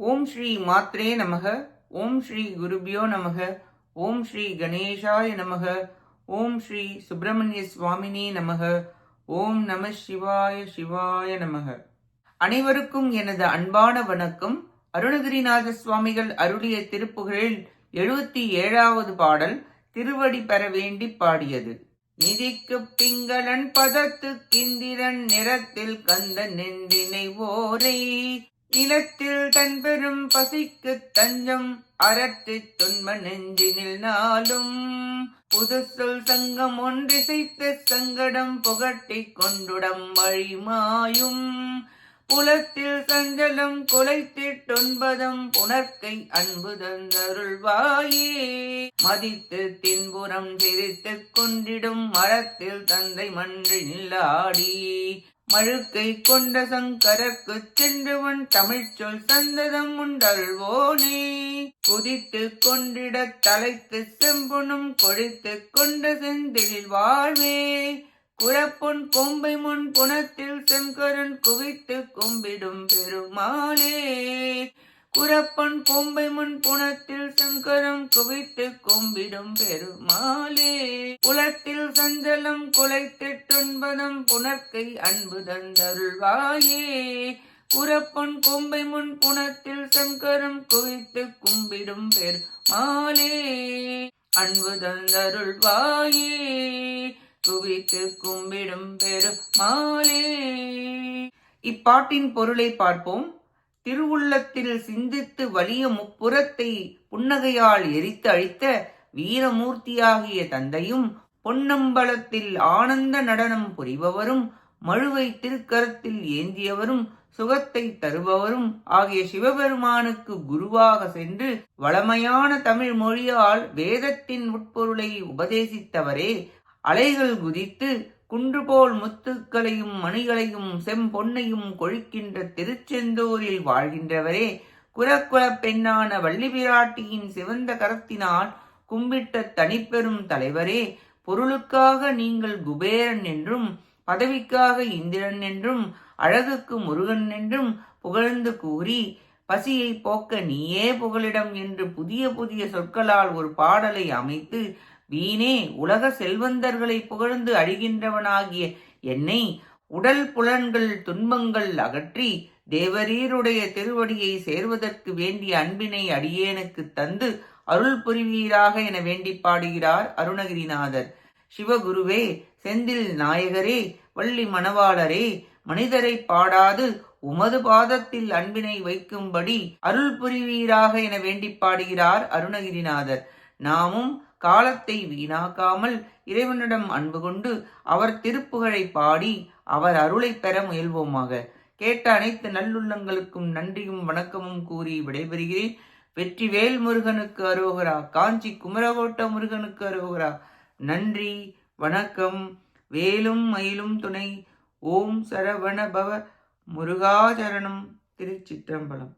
ஓம் ஸ்ரீ மாத்ரே நமக ஓம் ஸ்ரீ குருபியோ நமக ஓம் ஸ்ரீ கணேஷாய நமக ஓம் ஸ்ரீ சுப்பிரமணிய சுவாமினே நமக ஓம் நம சிவாய சிவாய நமக. அனைவருக்கும் எனது அன்பான வணக்கம். அருணகிரிநாத சுவாமிகள் அருளிய திருப்புகழில் எழுபத்தி ஏழாவது பாடல் திருவடி பெற வேண்டி பாடியது. நிதிக்கு பிங்களன் பதத்து கிந்திரன் நிறத்தில் கந்த நெண்டினை ஓரை நிலத்தில் தன் பெரும் பசிக்கு தஞ்சம் அறத்து துன்ப நெஞ்சினில் நாளும். புது சொல் சங்கம் ஒன்றிசைத்து சங்கடம் புகட்டி கொண்டுடம் வழிமாயும். புலத்தில் சஞ்சலம் குலைத்திட்டொன்பதம் புனர்க்கை அன்பு தந்தருள்வாயே. மதித்து தின்புறம் சிரித்து கொண்டிடும் மரத்தில் தந்தை மன்றி நில்லாடி மழுக்கை கொண்ட சங்கரக்கு சென்றுவன் தமிழ்ச் சொல் சந்ததம் உண்டல்வோனே குதித்து கொண்டிட தலைத்து செம்புனும் கொழித்து கொண்ட செந்தில் வாழ்வே. குரப்பொன் கொம்பை முன் புனத்தில் செங்கரன் குவித்து கும்பிடும் பெருமாளே. புறப்பன் கொம்பை முன் புணத்தில் சங்கரம் குவித்து கும்பிடும் பெருமாளே. குலத்தில் சஞ்சலம் குலைத்திட்டொன்பதம் புனர்க்கை அன்பு தந்தருள்வாயே. குரப்பன் கொம்பை முன் புணத்தில் சங்கரம் குவித்து கும்பிடும் பெருமாளே. அன்பு தந்தருள்வாயே. குவித்து கும்பிடும் பெருமாளே. இப்பாட்டின் பொருளை பார்ப்போம். திருவுள்ளத்தில் சிந்தித்து வலிய முப்புறத்தை புன்னகையால் எரித்து அழித்த வீரமூர்த்தியாகிய தந்தையும் பொன்னம்பலத்தில் ஆனந்த நடனம் புரிபவரும் மழுவை திருக்கரத்தில் ஏந்தியவரும் சுகத்தை தருபவரும் ஆகிய சிவபெருமானுக்கு குருவாக சென்று வளமையான தமிழ் மொழியால் வேதத்தின் உட்பொருளை உபதேசித்தவரே. அலைகள் குதித்து குன்று போல் முத்துக்களையும் மணிகளையும் செம்பொன்னையும் கொழிக்கின்ற திருச்செந்தூரில் வாழ்கின்றவரே குலக்குலப் பெண்ணான வள்ளி பிராட்டியின் சிவந்த கரத்தினால் கும்பிட்ட தனிப்பெரும் தலைவரே பொருளுக்காக நீங்கள் குபேரன் என்றும் பதவிக்காக இந்திரன் என்றும் அழகுக்கு முருகன் என்றும் புகழ்ந்து கூறி பசியை போக்க நீயே புகலிடம் என்று புதிய புதிய சொற்களால் ஒரு பாடலை அமைத்து வீணே உலக செல்வந்தர்களை புகழ்ந்து அழிகின்றவனாகிய என்னை உடல் புலன்கள் துன்பங்கள் அகற்றி தேவரீருடைய திருவடியை சேர்வதற்கு வேண்டிய அன்பினை அடியேனுக்கு தந்து அருள் புரிவீராக என வேண்டி பாடுகிறார் அருணகிரிநாதர். சிவகுருவே செந்தில் நாயகரே வள்ளி மணவாளரே மனிதரை பாடாது உமது பாதத்தில் அன்பினை வைக்கும்படி அருள் புரிவீராக என வேண்டி பாடுகிறார் அருணகிரிநாதர். நாமும் காலத்தை வீணாக்காமல் இறைவனிடம் அன்பு கொண்டு அவர் திருப்புகழை பாடி அவர் அருளை பெற முயல்வோமாக. கேட்ட அனைத்து நல்லுள்ளங்களுக்கும் நன்றியும் வணக்கமும் கூறி விடைபெறுகிறேன். வெற்றிவேல் முருகனுக்கு அரோகரா காஞ்சி குமரகோட்ட முருகனுக்கு அரோகரா. நன்றி வணக்கம். வேலும் மயிலும் துணை. ஓம் சரவண பவ முருகாச்சரணம் திருச்சிற்றம்பலம்.